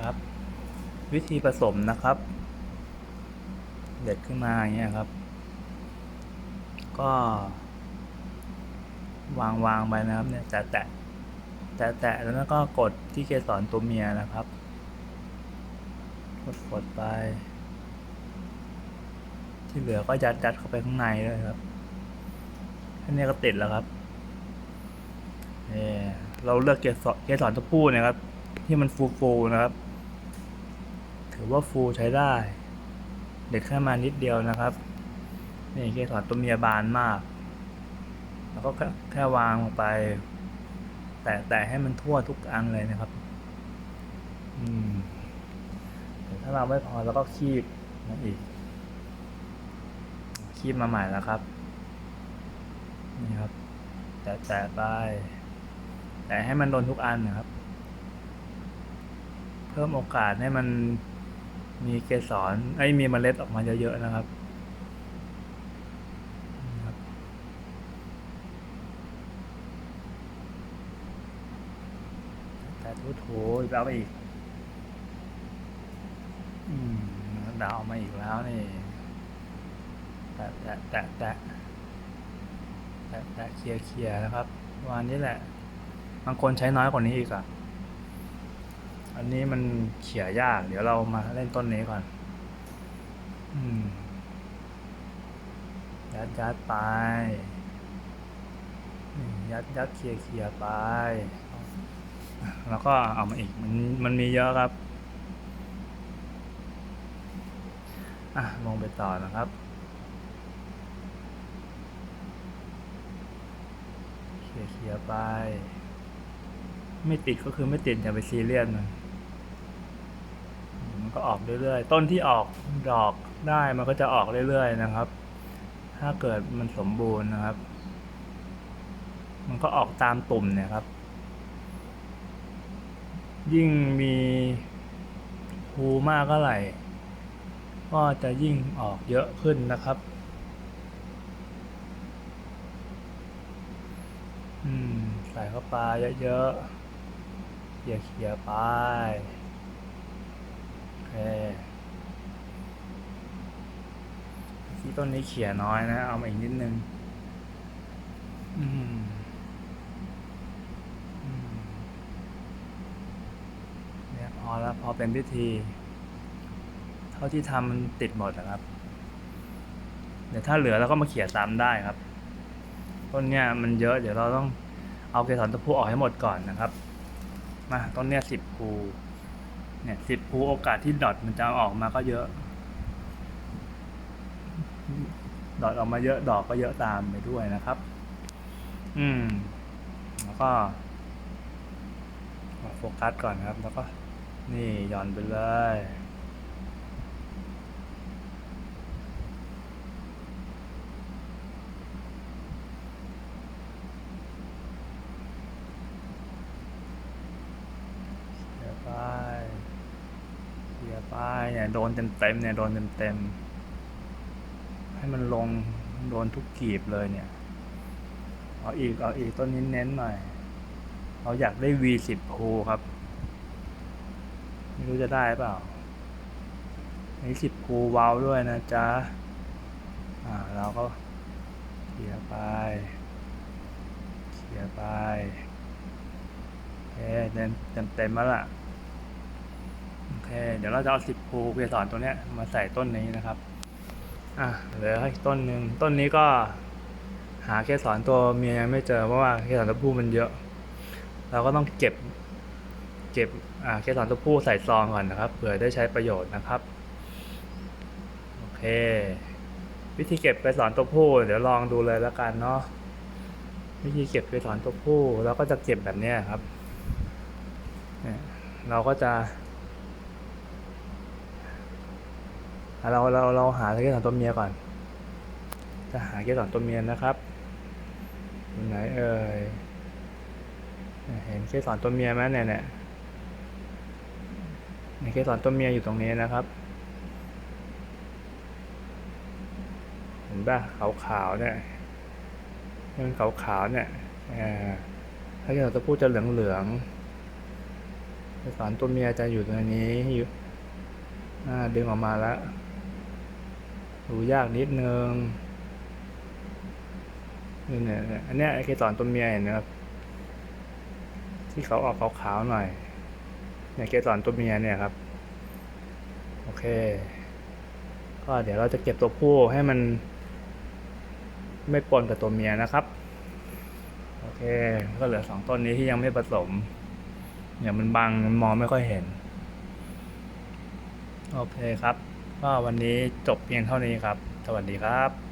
ครับ วิธีผสมนะครับ เด็ดขึ้นมาอย่างเงี้ยครับ ก็ วางวางไปนะครับเนี่ยแตะแตะแตะแตะแล้วก็กดที่เกสรตัวเมียนะครับ กดกดไป ที่เหลือก็ยัดยัดเข้าไปข้างในเลยครับแค่นี้ก็ติดแล้วครับนี่เราเลือกเกสรเกสรตัวผู้นะครับ ที่มันฟูฟูๆนะครับ ถือว่าฟูใช้ได้ เด็ดแค่มานิดเดียวนะครับ นี่เกสรตัวเมียบานมาก แล้วก็แค่แควางลงไป แต่แต่ให้มันทั่วทุกอันเลยนะครับ อืมถ้าเราไม่พอเราก็คีบมาอีก คีบมาใหม่แล้วครับ นี่ครับ แต่แต่ไป แต่ให้มันโดนทุกอันนะครับ เพิ่มโอกาสให้มัน มีเกสรไอ้มีเมล็ดออกมาเยอะๆนะครับแต่ทูถูๆอีกแล้วไปอีก อืมดาวมาอีกแล้วนี่ แตะแตะแตะแตะแตะแตะเคลียร์เคลียร์นะครับ วันนี้แหละ บางคนใช้น้อยกว่านี้อีกอะ อันนี้มันเขี่ยยาก เดี๋ยวเรามาเล่นต้นนี้ก่อน อืม ยัดยัดไป ยัดยัดเคลียเคลียไป แล้วก็เอามาอีก มันมันมีเยอะครับ อะ ลงไปต่อนะครับเคลียเคลียไป ไม่ติดก็คือไม่ติดอย่าไปซีเรียสมัน มันก็ออกเรื่อยๆ ต้นที่ออกดอกได้มันก็จะออกเรื่อยๆนะครับ ถ้าเกิดมันสมบูรณ์นะครับ มันก็ออกตามตุ่มเนี่ยครับ ยิ่งมีภูมากเท่าไหร่ ก็จะยิ่งออกเยอะขึ้นนะครับ อืม ใส่เข้าไปเยอะๆเขี่ยเขี่ยๆไป เคที่ต้นนี้เขียน้อยนะ เอามาอีกนิดนึง อืมเนี่ยพอแล้วพอเป็นพิธี เท่าที่ทำมันติดหมดนะครับ เดี๋ยวถ้าเหลือเราก็มาเขี่ยซ้ำได้ครับ ต้นเนี้ยมันเยอะ เดี๋ยวเราต้องเอาเกสรตะพูออกให้หมดก่อนนะครับ มาต้นเนี้ยสิบภู เนี่ยสิบภูโอกาสที่ดอทมันจะออกมาก็เยอะ ดอทออกมาเยอะดอกก็เยอะตามไปด้วยนะครับ อืม แล้วก็โฟกัสก่อนครับ แล้วก็ นี่ย่อนไปเลย เดี๋ยวไป เดี๋ยวไปเนี่ยโดนเต็มเต็มๆเนี่ยโดนเต็มเต็มๆให้มันลงโดนทุกกีบเลยเนี่ย เอาอีกเอาอีกต้นนี้เน้นหน่อยเราอยากได้ V สิบภูครับ ไม่รู้จะได้เปล่านี่สิบภูเว้าด้วยนะจ๊ะ อ่า เราก็เขี่ยไปเขี่ยไปโอเคเต็มเต็มเต็มแล้วล่ะ เคเดี๋ยวเราจะเอาสิบภูเกสรตัวเนี้ยมาใส่ต้นนี้นะครับอะเหลืออีกต้นหนึ่งต้นนี้ก็หาเกสรตัวเมียยังไม่เจอเพราะว่าเกสรตัวผู้มันเยอะ เราก็ต้องเก็บเก็บอ่าเกสรตัวผู้ใส่ซองก่อนนะครับเผื่อได้ใช้ประโยชน์นะครับโอเค วิธีเก็บเกสรตัวผู้ เดี๋ยวลองดูเลยแล้วกันเนาะวิธีเก็บเกสรตัวผู้เราก็จะเก็บแบบเนี้ยครับนี่เราก็จะ เราเราเราหาเกสรตัวเมียก่อน จะหาเกสรตัวเมียนะครับอยู่ไหนเอ่ยเห็นเกสรตัวเมียไหมเนี่ยเนี่ยเนี่ยเกสรตัวเมียอยู่ตรงนี้นะครับเห็นป่ะขาวๆเนี่ยมันขาวๆเนี่ยอ่าถ้าเกิดตัวผู้จะเหลืองๆสารตัวเมียจะอยู่ตรงนี้อยู่อ่าดึงออกมาแล้ว ดูยากนิดนึงนี่เนี่ยอันเนี้ยไอ้เกสรตัวเมียเห็นไหมครับ ที่เขาออกขาวๆหน่อย เนี่ยเกสรตัวเมียเนี่ยครับ โอเค ก็เดี๋ยวเราจะเก็บตัวผู้ให้มัน ไม่ปนกับตัวเมียนะครับ โอเค ก็เหลือสองต้นนี้ที่ยังไม่ผสม เนี่ยมันบังมันมองไม่ค่อยเห็น โอเคครับ ก็วันนี้จบเพียงเท่านี้ครับ สวัสดีครับ